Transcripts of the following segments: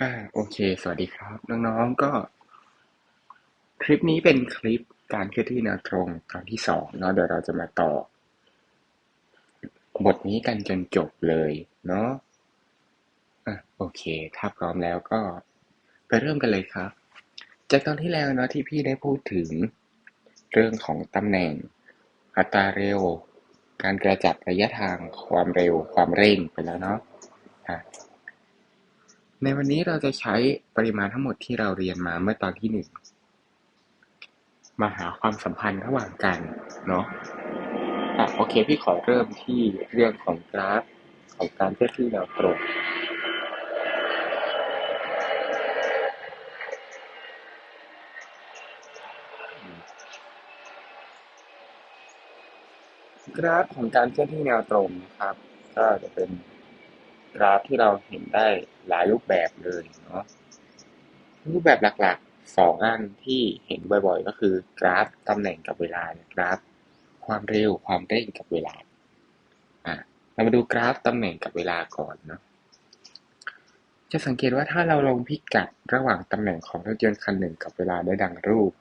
อ่าโอเค สวัสดีครับ น้องๆก็ คลิปนี้เป็นคลิปการเคลื่อนที่แนวตรงตอนที่สองเนาะเดี๋ยวเราจะมาต่อ บทนี้กันจนจบเลยเนาะอะโอเค ถ้าพร้อมแล้วก็ไปเริ่มกันเลยครับ จากตอนที่แล้วเนาะที่พี่ได้พูดถึง เรื่องของตำแหน่ง อัตราเร็ว การกระจัดระยะทางความเร็วความเร่งไปแล้วเนาะอะ ในวันนี้เราจะใช้ปริมาณทั้งหมดที่เราเรียนมาเมื่อตอนที่หนึ่งมาหาความสัมพันธ์ระหว่างกันเนาะอะโอเคพี่ขอเริ่มที่เรื่องของกราฟของการเคลื่อนที่แนวตรงกราฟของการเคลื่อนที่แนวตรงนะครับ ก็จะเป็น กราฟที่เราเห็นได้หลายรูปแบบเลยเนาะรูปแบบหลักๆสองอันที่เห็นบ่อยๆ ก็คือกราฟตำแหน่งกับเวลากราฟ ความเร็วความเร่งกับเวลาอะเรามาดูกราฟตำแหน่งกับเวลาก่อนเนาะจะสังเกตว่าถ้าเราลงพิกัดระหว่างตำแหน่งของรถยนต์คันหนึ่งกับเวลาได้ดังรูป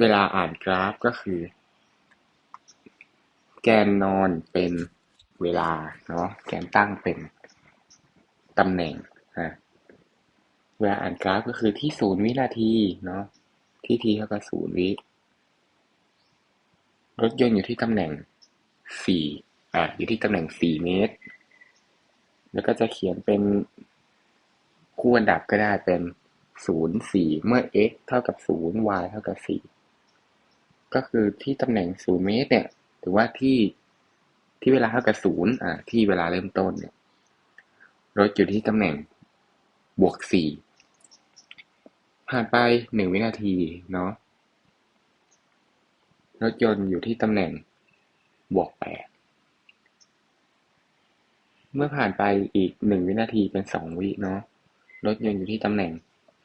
เวลาอ่านกราฟก็คือ แกนนอนเป็นเวลาเนาะแกนตั้งเป็นตำแหน่งอะเวลาอ่านกราฟก็คือที่ศูนย์วินาทีเนาะที่ทีเท่ากับศูนย์วิรถยนต์อยู่ที่ตำแหน่งสี่อะอยู่ที่ตำแหน่งสี่เมตร แล้วก็จะเขียนเป็นคู่อันดับก็ได้เป็นศูนย์สี่เมื่อ x เท่ากับศูนย์ y เท่ากับสี่ก็คือที่ตำแหน่งศูนย์เมตรเนี่ย ถือว่าที่ที่เวลาเท่ากับศูนย์อ่าที่เวลาเริ่มต้นเนี่ยรถอยู่ที่ตำแหน่งบวกสี่ผ่านไปหนึ่งวินาทีเนาะรถยนต์อยู่ที่ตำแหน่งบวกแปดเมื่อผ่านไปอีกหนึ่งวินาทีเป็นสองวิเนาะรถยนต์อยู่ที่ตำแหน่ง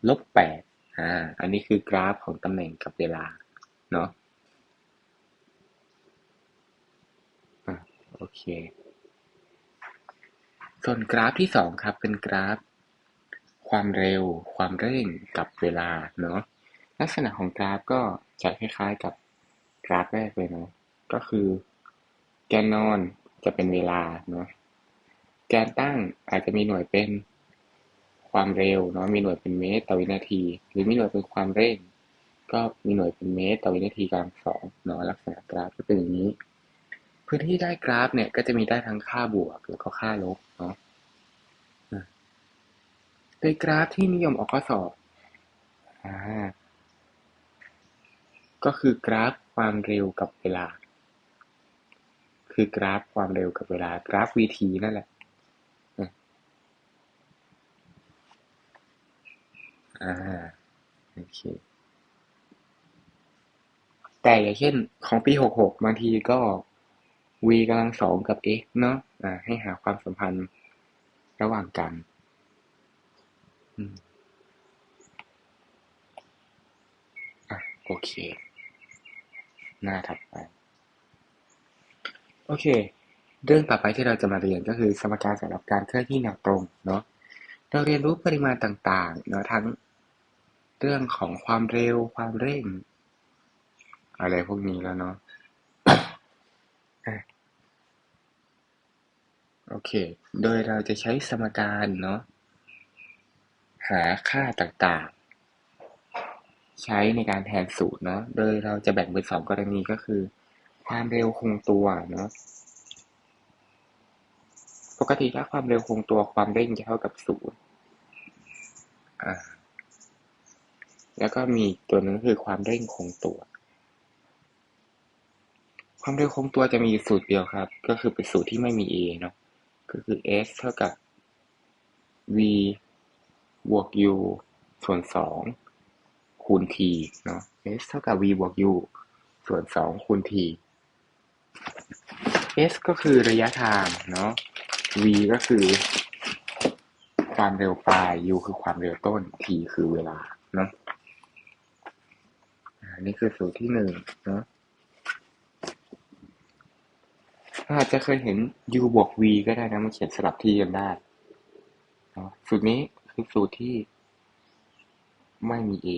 ลบแปดอ่า อันนี้คือกราฟของตำแหน่งกับเวลา เนาะอะ โอเค ส่วนกราฟที่สองครับ เป็นกราฟ ความเร็ว ความเร่งกับเวลาเนาะลักษณะของกราฟก็จะคล้ายๆกับกราฟแรกเลยเนาะก็คือ แกนนอนจะเป็นเวลาเนาะแกนตั้งอาจจะมีหน่วยเป็นความเร็วเนาะมีหน่วยเป็นเมตรต่อวินาที หรือมีหน่วยเป็นความเร่ง ก็มีหน่วยเป็นเมตรต่อวินาทีกำลังสองเนาะลักษณะกราฟก็เป็นอย่างนี้ พื้นที่ได้กราฟเนี่ยก็จะมีได้ทั้งค่าบวกแล้วก็ค่าลบเนาะโดยกราฟที่นิยมออกข้อสอบอ่าก็คือกราฟความเร็วกับเวลา คือกราฟความเร็วกับเวลากราฟ vt นั่นแหละอ่าโอเคแต่อย่างเช่นของปีหกหกบางทีก็ v กำลังสองกับ x เนาะอ่าให้หาความสัมพันธ์ระหว่างกันอืมอะโอเค หน้าถัดไป โอเค เรื่องต่อไปที่เราจะมาเรียนก็คือสมการสำหรับการเคลื่อนที่แนวตรงเนาะเราเรียนรู้ปริมาณต่างๆเนาะทั้งเรื่องของความเร็วความเร่ง อะไรพวกนี้แล้วเนาะ โอเค โดยเราจะใช้สมการเนาะหาค่าต่างๆ ใช้ในการแทนสูตรเนาะ โดยเราจะแบ่งเป็นสองกรณีก็คือ ความเร็วคงตัวเนาะ ปกติถ้าความเร็วคงตัวความเร่งจะเท่ากับศูนย์แล้วก็มีตัวนึงคือความเร่งคงตัว ความเร็วคงตัวจะมีสูตรเดียวครับ ก็คือเป็นสูตรที่ไม่มี a เนาะ ก็คือ s เท่ากับ v บวก u ส่วนสองคูณ t เนาะ s เท่ากับ v บวก u ส่วนสองคูณ t s ก็คือระยะทางเนาะ v ก็คือความเร็วปลาย u คือความเร็วต้น t คือเวลาเนาะอันนี้คือสูตรที่หนึ่งเนาะ อาจจะเคยเห็น u บวก v ก็ได้นะ มันเขียนสลับที่กันได้สูตรนี้คือสูตรที่ไม่มี a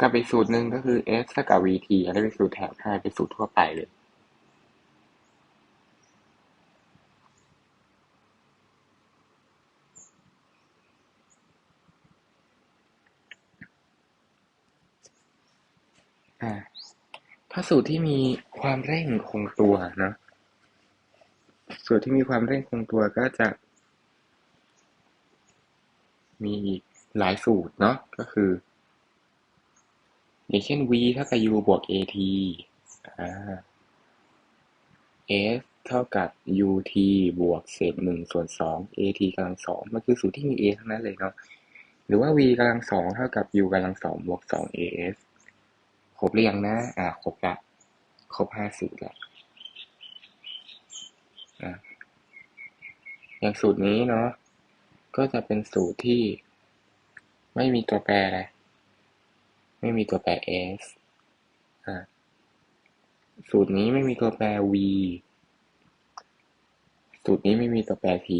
กับอีกสูตรหนึ่งก็คือ s เท่ากับ vt อันนี้เป็นสูตรแถบให้เป็นสูตรทั่วไปเลยถ้า สูตรที่มีความเร่งคงตัวนะสูตรที่มีความเร่งคงตัวก็จะ มีหลายสูตรเนาะก็คือ อย่างเช่น v เท่ากับ u บวก at s เท่ากับ ut บวกเศษหนึ่งส่วนสอง at กำลังสองมันคือสูตรที่มี a ทั้งนั้นเลยเนาะหรือว่า v กำลังสองเท่ากับ u กำลังสองบวกสอง as ครบหรือยังนะ อ่า ครบละ ครบห้าสูตรละอ่าอย่างสูตรนี้เนาะ ก็จะเป็นสูตรที่ไม่มีตัวแปรอะไร ไม่มีตัวแปร s อ่า สูตรนี้ไม่มีตัวแปร v สูตรนี้ไม่มีตัวแปร t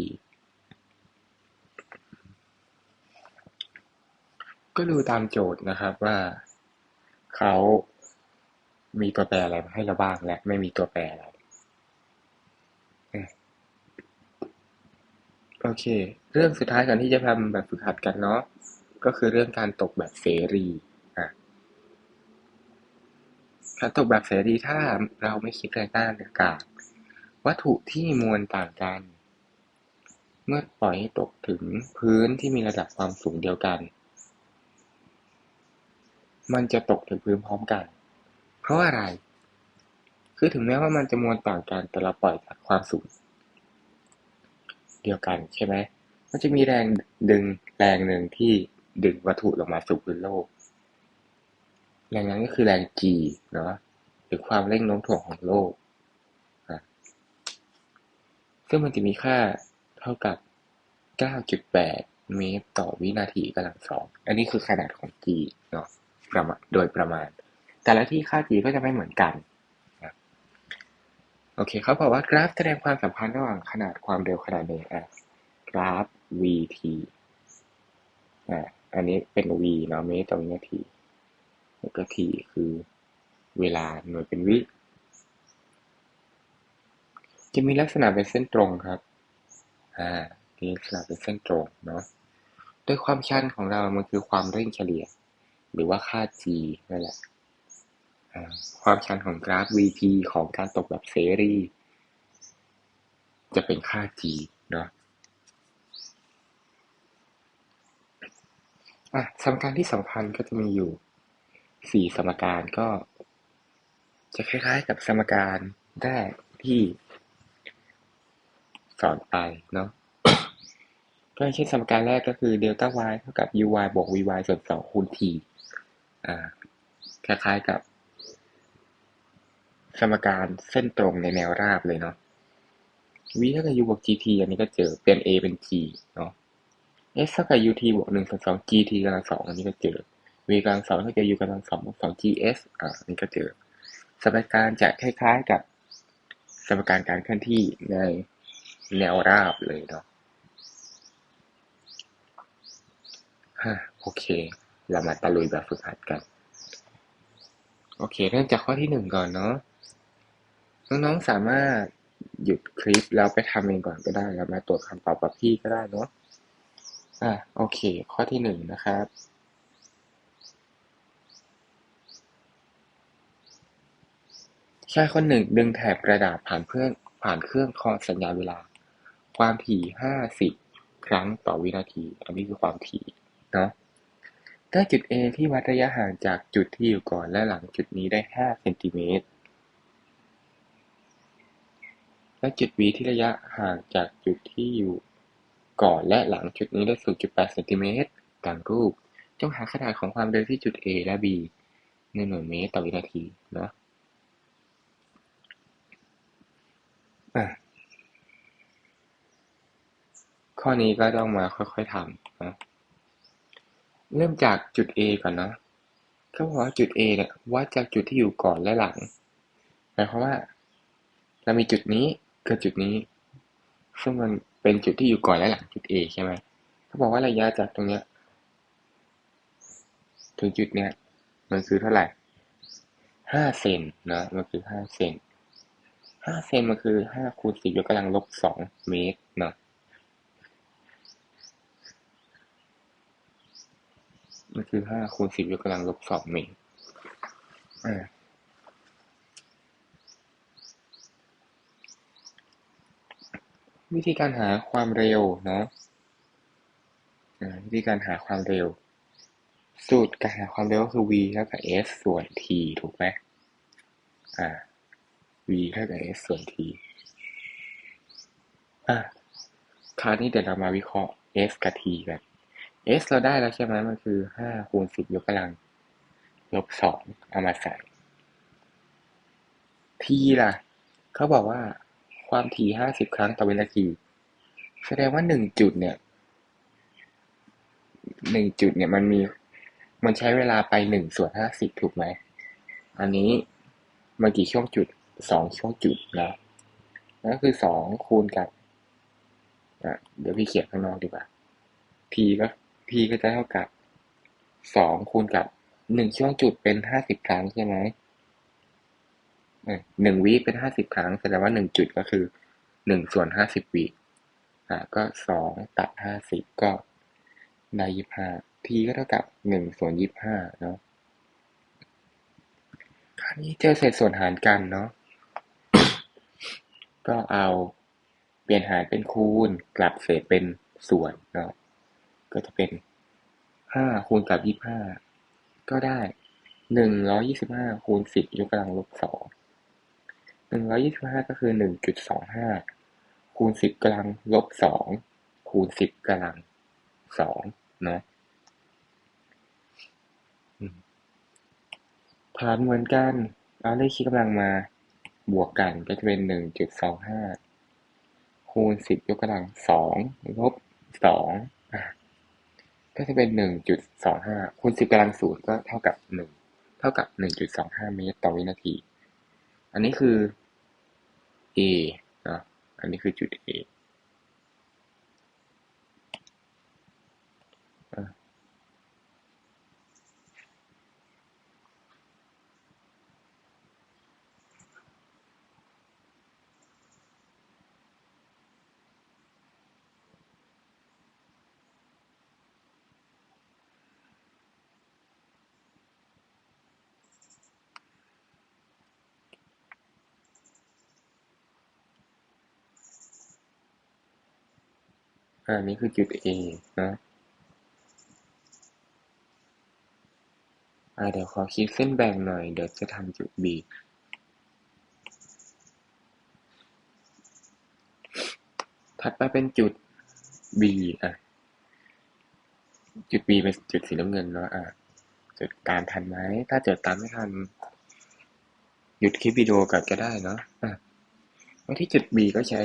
ก็ดูตามโจทย์นะครับว่า เขามีตัวแปรอะไรให้เราบ้างและไม่มีตัวแปรอะไรโอเค เรื่องสุดท้ายก่อนที่จะทำแบบฝึกหัดกันเนาะก็คือเรื่องการตกแบบเสรีการตกแบบเสรีถ้าเราไม่คิดแรงต้านอากาศวัตถุที่มวลต่างกัน เมื่อปล่อยให้ตกถึงพื้นที่มีระดับความสูงเดียวกัน มันจะตกถึงพื้นพร้อมกัน เพราะอะไร คือถึงแม้ว่ามันจะมวลต่างกันแต่เราปล่อยจากความสูงเดียวกันใช่ไหมมันจะมีแรงดึงแรงหนึ่งที่ดึงวัตถุลงมาสู่พื้นโลก แรงนั้นก็คือแรง g เนาะหรือความเร่งโน้มถ่วงของโลก ซึ่งมันจะมีค่าเท่ากับ 9.8 เมตรต่อวินาทีกำลังสอง อันนี้คือขนาดของ g เนาะ ประมาณโดยประมาณ แต่ละที่ค่า g ก็จะไม่เหมือนกันโอเคเขาบอกว่ากราฟแสดงความสัมพันธ์ระหว่างขนาดความเร็วขนาดหนึ่งอะกราฟ vt อ่าอันนี้เป็น v เนาะเมตรต่อวินาทีแล้วก็ t คือเวลาหน่วยเป็นวิ จะมีลักษณะเป็นเส้นตรงครับ อ่ามีลักษณะเป็นเส้นตรงเนาะโดยความชันของเรา มันคือความเร่งเฉลี่ย หรือว่าค่า g นั่นแหละความชันของกราฟ vt ของการตกแบบเสรี จะเป็นค่า g เนาะอะสมการที่สำคัญก็จะมีอยู่สี่สมการก็ จะคล้ายๆกับสมการแรกที่สอนไปเนาะก็เช่นสมการแรกก็คือเดลต้า y เท่ากับ uy บวก vy ส่วนสองคูณ t คล้ายๆกับ สมการเส้นตรงในแนวราบเลยเนาะ v เท่ากับ u บวก gt อันนี้ก็เจอเป็น a เป็น g เนาะ s เท่ากับ ut บวกหนึ่งส่วนสอง gt กำลังสองอันนี้ก็เจอ v กำลังสองเท่ากับ u กำลังสองบวกสอง gs อ่าอันนี้ก็เจอ สมการจะคล้ายๆกับสมการการเคลื่อนที่ในแนวราบเลยเนาะฮะโอเค เรามาตะลุยแบบฝึกหัดกัน โอเค เริ่มจากข้อที่หนึ่งก่อนเนาะ น้องๆสามารถหยุดคลิปแล้วไปทำเองก่อนก็ได้แล้วมาตรวจคำตอบกับพี่ก็ได้เนาะ อะโอเค ข้อที่หนึ่งนะครับชายคนหนึ่งดึงแถบกระดาษผ่านเครื่องผ่านเครื่องคาะสัญญาเวลา ความถี่ห้าสิบครั้งต่อวินาที อันนี้คือความถี่เนาะ ได้จุด A ที่วัดระยะห่างจากจุดที่อยู่ก่อนและหลังจุดนี้ได้ห้าเซนติเมตร และจุด B ที่ระยะห่างจากจุดที่อยู่ก่อนและหลังจุดนี้ได้ 0.8 เซนติเมตรตามรูป จงหาขนาดของความเร็วที่จุด A และ B ในหน่วยเมตรต่อวินาทีนะข้อนี้ก็ต้องมาค่อยๆทำนะ เริ่มจากจุด A ก่อนนะเขาบอกว่าจุด A เนี่ยวัดจากจุดที่อยู่ก่อนและหลังหมายความว่า เรามีจุดนี้กับจุดนี้ซึ่งมันเป็นจุดที่อยู่ก่อนและหลังจุด A ใช่ไหมเขาบอกว่าระยะจากตรงเนี้ยถึงจุดเนี้ยมันคือเท่าไหร่ห้าเซนนะมันคือห้าเซนห้าเซนมันคือห้าคูณสิบยกกำลังลบสองเมตรเนาะ มันคือห้าคูณสิบยกกำลังลบสองเมตรอ่าวิธีการหาความเร็วเนาะวิธีการหาความเร็ว สูตรการหาความเร็วก็คือ v เท่ากับ s ส่วน t ถูกไหมอ่า v เท่ากับ s ส่วน t อะคราวนี้เดี๋ยวเรามาวิเคราะห์ s กับ t กัน s เราได้แล้วใช่ไหมมันคือห้าคูณสิบยกกำลัง ลบสองเอามาใส่ t ล่ะ เขาบอกว่าความถี่ห้าสิบครั้งต่อวินาที แสดงว่าหนึ่งจุดเนี่ยหนึ่งจุดเนี่ยมันมีมันใช้เวลาไปหนึ่งส่วนห้าสิบถูกไหม อันนี้มันกี่ช่วงจุดสองช่วงจุดนะนั่นคือสองคูณกับเดี๋ยวพี่เขียนข้างนอกดีกว่า p ก็ p ก็จะเท่ากับสองคูณกับหนึ่งช่วงจุดเป็นห้าสิบครั้งใช่ไหมหนึ่งวิเป็นห้าสิบครั้งแสดงว่าหนึ่งจุดก็คือหนึ่งส่วนห้าสิบวิอ่าก็สองตัดห้าสิบก็ได้ยี่ห้า t ก็เท่ากับหนึ่งส่วนยี่ห้าเนาะคราวนี้เจอเศษส่วนหารกันเนาะก็เอาเปลี่ยนหารเป็นคูณกลับเศษเป็นส่วนเนาะ ก็จะเป็นห้าคูณกับยี่ห้าก็ได้หนึ่งร้อยยี่สิบห้าคูณสิบยกกำลังลบสองหนึ่งร้อยยี่สิบห้าก็คือหนึ่งจุดสองห้าคูณสิบกำลังลบสองคูณสิบกำลังสองเนาะฐานเหมือนกันเอาเลขคี่กำลังมาบวกกันก็จะเป็นหนึ่งจุดสองห้าคูณสิบยกกำลังสองลบสอง ก็จะเป็นหนึ่งจุดสองห้าคูณสิบกำลังศูนย์ก็เท่ากับหนึ่งเท่ากับหนึ่งจุดสองห้าเมตรต่อวินาที อันนี้คือ A เนาะอันนี้คือจุด A อันนี้คือจุด A นะอ่าเดี๋ยวขอคิดเส้นแบ่งหน่อย เดี๋ยวจะทำจุด B ถัดไปเป็นจุด B อะ จุด B เป็นจุดสีน้ำเงินเนาะอะจุดตามทันไหม ถ้าจดตามไม่ทัน หยุดคลิปวิดีโอก่อนก็ได้เนาะอะมาที่จุด B ก็ใช้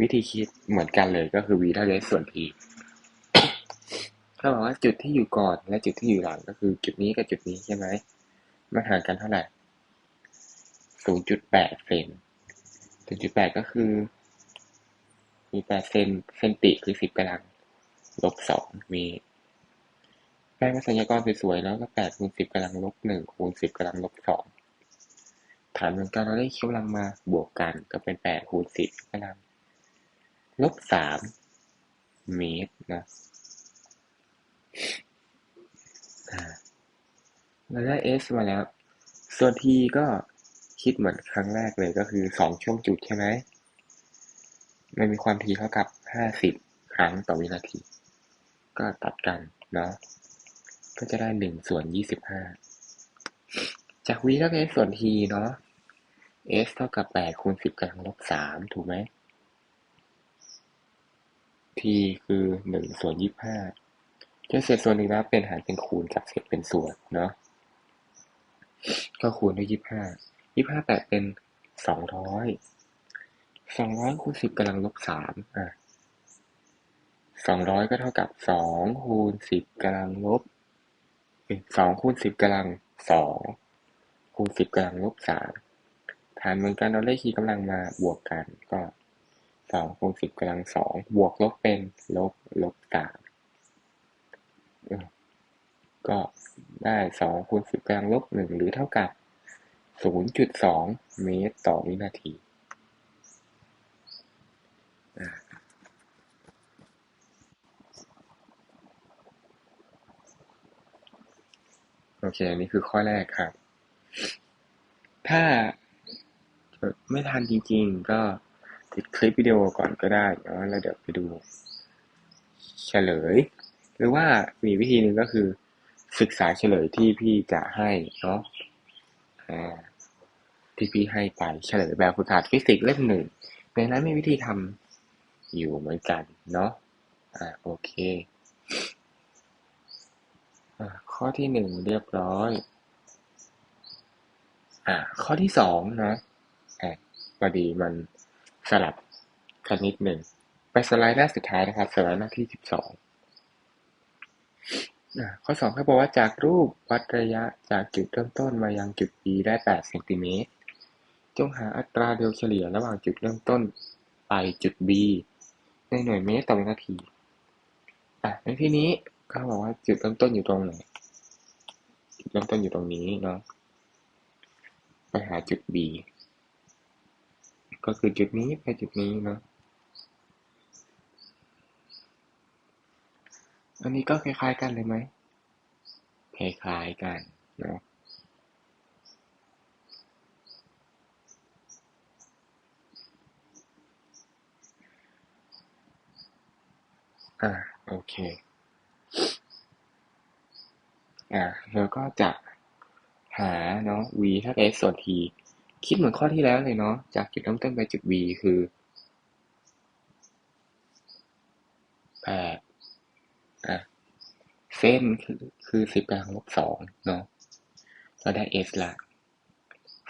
วิธีคิดเหมือนกันเลยก็คือ v เท่า s ส่วน t เขาบอกว่าจุดที่อยู่ก่อนและจุดที่อยู่หลังก็คือจุดนี้กับจุดนี้ใช่ไหมมันห่างกันเท่าไหร่ 0.8 เซน 0.8 ก็คือมี8เซนเซนติคือ 10กำลัง ลบ 2 มีแปลงสัญญากรสวยๆแล้วก็8คูณ10กำลังลบ1คูณ10กำลังลบ2ฐานเหมือนกันเราได้คิดกำลังมาบวกกันก็เป็น8คูณ10กำลัง ลบสามเมตรนะเราได้ s มาแล้ว ส่วน t ก็คิดเหมือนครั้งแรกเลยก็คือสองช่วงจุดใช่ไหม มันมีความถี่เท่ากับห้าสิบครั้งต่อวินาที ก็ตัดกันเนาะ ก็จะได้หนึ่งส่วนยี่สิบห้า จาก v เท่ากับ s ส่วน t เนาะ s เท่ากับแปดคูณสิบกำลังลบสามถูกไหม t คือหนึ่งส่วนยี่ห้าจะเศษส่วนหนึ่งแล้วเป็นหารเป็นคูณกับเศษเป็นส่วนเนาะก็คูณด้วยยี่ห้ายี่ห้าแปดเป็นสองร้อยสองร้อยคูณสิบกำลังลบสามอะสองร้อยก็เท่ากับสองคูณสิบกำลังลบสองคูณสิบกำลังสองคูณสิบกำลังลบสามฐานเหมือนกันเราเลขคีย์กำลังมาบวกกันก็ สองคูณสิบกำลังสองบวกลบเป็นลบลบสามก็ได้สองคูณสิบกำลังลบหนึ่งหรือเท่ากับศูนย์จุดสองเมตรต่อวินาทีโอเค อันนี้คือข้อแรกครับ ถ้าไม่ทันจริง ๆ ก็ ติดคลิปวิดีโอก่อนก็ได้เนาะแล้วเดี๋ยวไปดูเฉลย หรือว่ามีวิธีหนึ่งก็คือ ศึกษาเฉลยที่พี่จะให้เนาะที่พี่ให้ไปเฉลยแบบฝึกหัดฟิสิกส์เล่มหนึ่งในนั้นมีวิธีทำอยู่เหมือนกันเนาะอ่าโอเคข้อที่หนึ่งเรียบร้อย อ่าข้อที่สองนะอ่าพอดีมัน สลับกันนิดหนึ่งไปสไลด์หน้าสุดท้ายนะครับสไลด์หน้าที่สิบสองข้อสองเขาบอกว่าจากรูปวัดระยะจากจุดเริ่มต้นมายังจุด B ได้8เซนติเมตรจงหาอัตราเดลเฉลี่ยระหว่างจุดเริ่มต้นไปจุด B ในหน่วยเมตรต่อวินาทีอะในที่นี้เขาบอกว่าจุดเริ่มต้นอยู่ตรงไหนจุดเริ่มต้นอยู่ตรงนี้เนาะไปหาจุด B ก็คือจุดนี้ไปจุดนี้เนาะอันนี้ก็คล้ายๆกันเลยไหมคล้ายๆกันเนาะอ่าโอเค อ่าแล้วก็จะหาเนาะ v เท่ากับ s ส่วน t คิดเหมือนข้อที่แล้วเลยเนาะ จากจุดเริ่มต้นไปจุด v คือแปดอะ เส้นคือคือสิบกำลังลบสองเนาะ เราได้ s ละ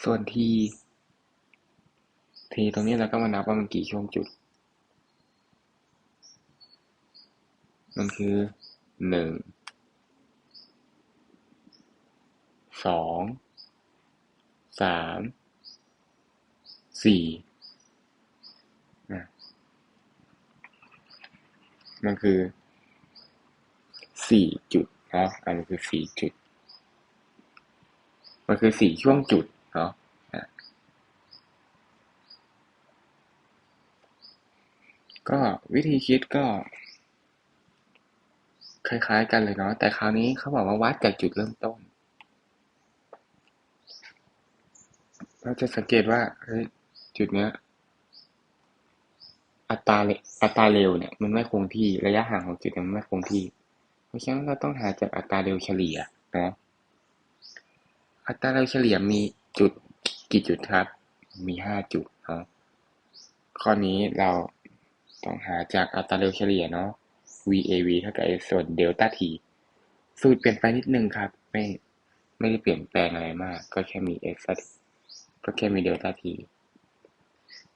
ส่วน t t ตรงนี้เราก็มานับว่ามันกี่ช่วงจุด มันคือหนึ่งสองสาม สี่มันคือสี่จุดเนาะอันนี้คือสี่จุด มันคือสี่ช่วงจุดเนาะก็วิธีคิดก็ คล้ายๆกันเลยเนาะแต่คราวนี้เขาบอกว่าวัดจากจุดเริ่มต้น เราจะสังเกตว่าเฮ้ย จุดเนี้ย อัตราเอัตราเร็วเนี่ย มันไม่คงที่ระยะห่างของจุดมันไม่คงที่ เพราะฉะนั้นเราต้องหาจากอัตราเร็วเฉลี่ยนะอัตราเร็วเฉลี่ยมีจุดกี่จุดครับ มีห้าจุดเนาะข้อนี้เราต้องหาจากอัตราเร็วเฉลี่ยเนาะ VAV เท่ากับ s ส่วนเดลต้า t สูตรเปลี่ยนไปนิดนึงครับ ไม่ไม่ได้เปลี่ยนแปลงอะไรมาก ก็แค่มี s ก็แค่มีเดลต้า t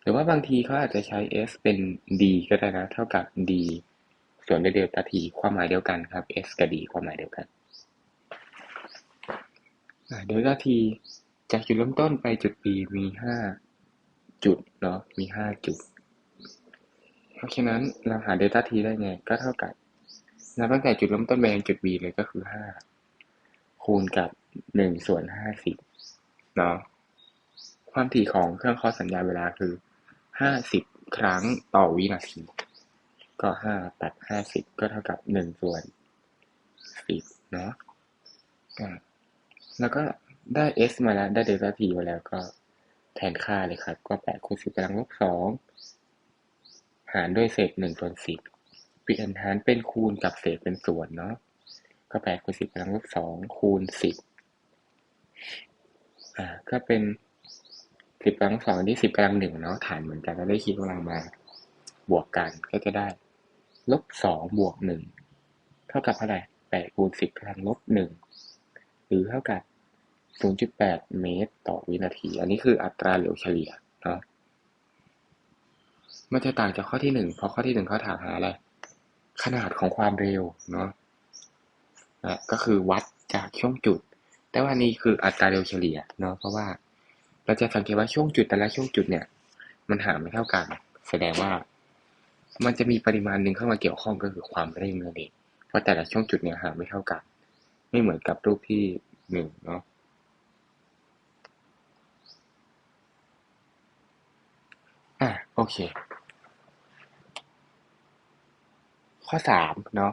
หรือว่าบางทีเขาอาจจะใช้ s เป็น d ก็ได้นะ เท่ากับ d ส่วนด้วยเดลต้า t ความหมายเดียวกันครับ s กับ d ความหมายเดียวกันเดลต้า t จากจุดเริ่มต้นไปจุด b มีห้าจุดเนาะ มีห้าจุด เพราะฉะนั้นเราหาเดลต้า t ได้ไง ก็เท่ากับนับตั้งแต่จุดเริ่มต้นไปยังจุด b เลยก็คือห้าคูณกับหนึ่งส่วนห้าสิบเนาะความถี่ของเครื่องเคาะสัญญาณเวลาคือ ห้าสิบครั้งต่อวินาที ก็ห้าตัดห้าสิบก็เท่ากับหนึ่งส่วนสิบเนาะแล้วก็ได้ s มาแล้ว ได้เดลต้าทีมาแล้วก็แทนค่าเลยครับ ก็แปดคูณสิบกำลังลบสองหารด้วยเศษหนึ่งส่วนสิบเปลี่ยนหารเป็นคูณกับเศษเป็นส่วนเนาะก็แปดคูณสิบกำลังลบสองคูณสิบอ่าก็เป็น สิบกำลังสองที่สิบกำลังหนึ่งเนาะฐานเหมือนกันแล้วได้คีย์กำลังมา บวกกันก็จะได้ ลบสองบวกหนึ่งเท่ากับเท่าไหร่แปดคูณสิบกำลังลบหนึ่งหรือเท่ากับศูนย์จุดแปดเมตรต่อวินาที อันนี้คืออัตราเหลวเฉลี่ยเนาะมันจะต่างจากข้อที่หนึ่งเพราะข้อที่หนึ่งเขาถามหาอะไรขนาดของความเร็วเนาะนะก็คือวัดจากช่วงจุด แต่ว่านี่คืออัตราเร็วเฉลี่ยเนาะเพราะว่า เราจะสังเกตว่าช่วงจุดแต่ละช่วงจุดเนี่ย มันหาไม่เท่ากัน แสดงว่า มันจะมีปริมาณหนึ่งเข้ามาเกี่ยวข้องก็คือความเร่งนั่นเองเพราะแต่ละช่วงจุดเนี่ยหาไม่เท่ากัน ไม่เหมือนกับรูปที่หนึ่งเนาะอะโอเค ข้อสามเนาะ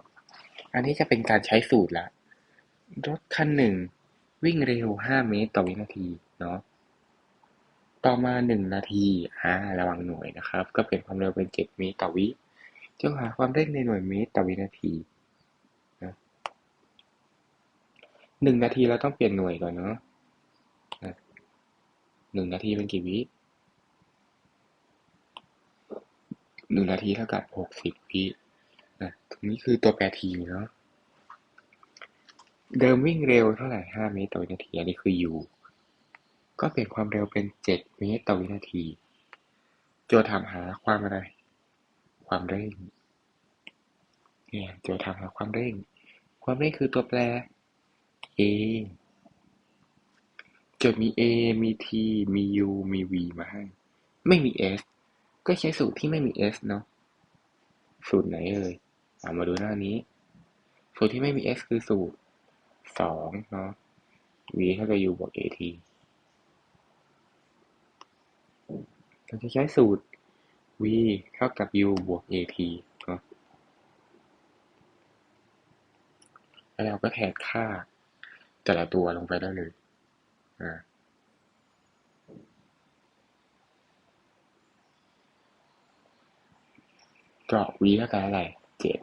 อันนี้จะเป็นการใช้สูตรละรถคันหนึ่งวิ่งเร็วห้าเมตรต่อวินาทีเนาะ ต่อมาหนึ่งนาที อ่า ระวังหน่วยนะครับ ก็เปลี่ยนความเร็วเป็นเจ็ดเมตรต่อวิจงหาความเร่งในหน่วยเมตรต่อวินาทีนะหนึ่งนาทีเราต้องเปลี่ยนหน่วยก่อนเนาะหนึ่งนาทีเป็นกี่วิหนึ่งนาทีเท่ากับหกสิบวินะตรงนี้คือตัวแปรทีเนาะ เดิมวิ่งเร็วเท่าไหร่ห้าเมตรต่อวินาที อันนี้คือ u ก็เปลี่ยนความเร็วเป็นเจ็ดเมตรต่อวินาที โจทย์ถามหาความอะไร ความเร่ง เนี่ยโจทย์ถามหาความเร่ง ความเร่งคือตัวแปร a โจทย์มี a มี t มี u มี v มาให้ ไม่มี s ก็ใช้สูตรที่ไม่มี s เนาะ สูตรไหนเอ่ยเอามาดูหน้านี้ สูตรที่ไม่มี s คือสูตรสองเนาะ v เท่ากับ u บวก at เราจะใช้สูตร v เท่ากับ u บวก at นะแล้วเราก็แทนค่าแต่ละตัวลงไปได้เลยอ่าก็ v เท่ากับอะไรเจ็ด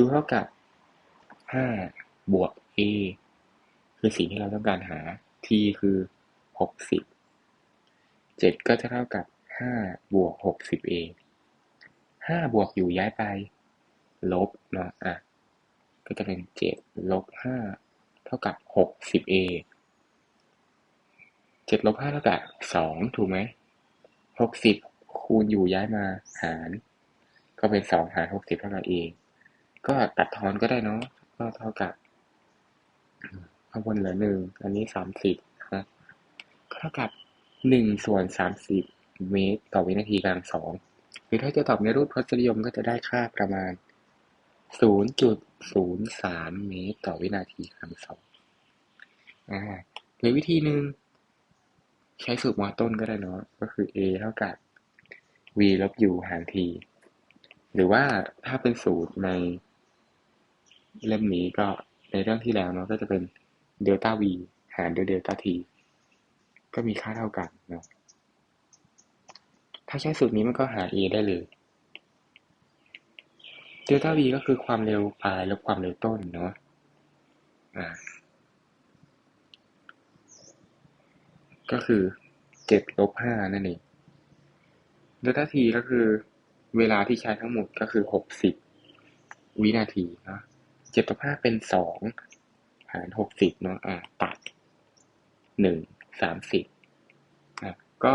u เท่ากับห้าบวก a คือสิ่งที่เราต้องการหา t คือหกสิบ เจ็ดก็จะเท่ากับห้าบวกหกสิบ a ห้าบวกอยู่ย้ายไป ลบเนาะอะก็จะเป็นเจ็ดลบห้าเท่ากับหกสิบ a เจ็ดลบห้าเท่ากับสองถูกไหมหกสิบคูณอยู่ย้ายมาหาร ก็เป็นสองหารหกสิบเท่ากับ a ก็ตัดทอนก็ได้เนาะก็เท่ากับข้างบนเหลือหนึ่งอันนี้สามสิบนะก็เท่ากับ หนึ่งส่วนสามสิบเมตรต่อวินาทีกำลังสองหรือถ้าจะตอบในรูปทศนิยมก็จะได้ค่าประมาณศูนย์จุดศูนย์สามเมตรต่อวินาทีกำลังสองอ่าหรือวิธีหนึ่งใช้สูตรมอต้นก็ได้เนาะก็คือ a เท่ากับ v ลบ u หาร t หรือว่าถ้าเป็นสูตรในเล่มนี้ก็ในเรื่องที่แล้วเนาะก็จะเป็นเดลต้า v หารด้วยเดลต้า t ก็มีค่าเท่ากันเนาะถ้าใช้สูตรนี้มันก็หา a ได้เลยเดลต้า v ก็คือความเร็วปลายลบความเร็วต้นเนาะอ่าก็คือเจ็ดลบห้านั่นเองเดลต้า t ก็คือเวลาที่ใช้ทั้งหมดก็คือหกสิบวินาทีเนาะเจ็ดต่อห้าเป็นสองหารหกสิบเนาะอ่าตัดหนึ่ง สามสิบอะก็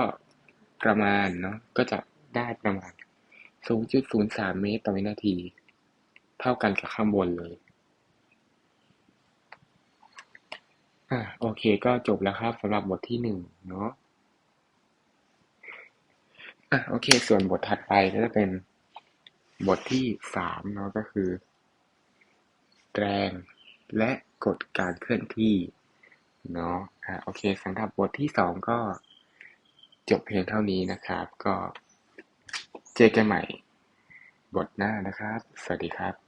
ประมาณเนาะก็จะได้ประมาณศูนย์จุดศูนย์สามเมตรต่อวินาที เท่ากันกับข้างบนเลยอ่าโอเคก็จบแล้วครับสำหรับบทที่หนึ่งเนาะอะโอเค ส่วนบทถัดไปก็จะเป็นบทที่สามเนาะก็คือ แรงและกฎการเคลื่อนที่ เนาะอะโอเคสำหรับบทที่สองก็จบเพียงเท่านี้นะครับ ก็เจอกันใหม่บทหน้านะครับ สวัสดีครับ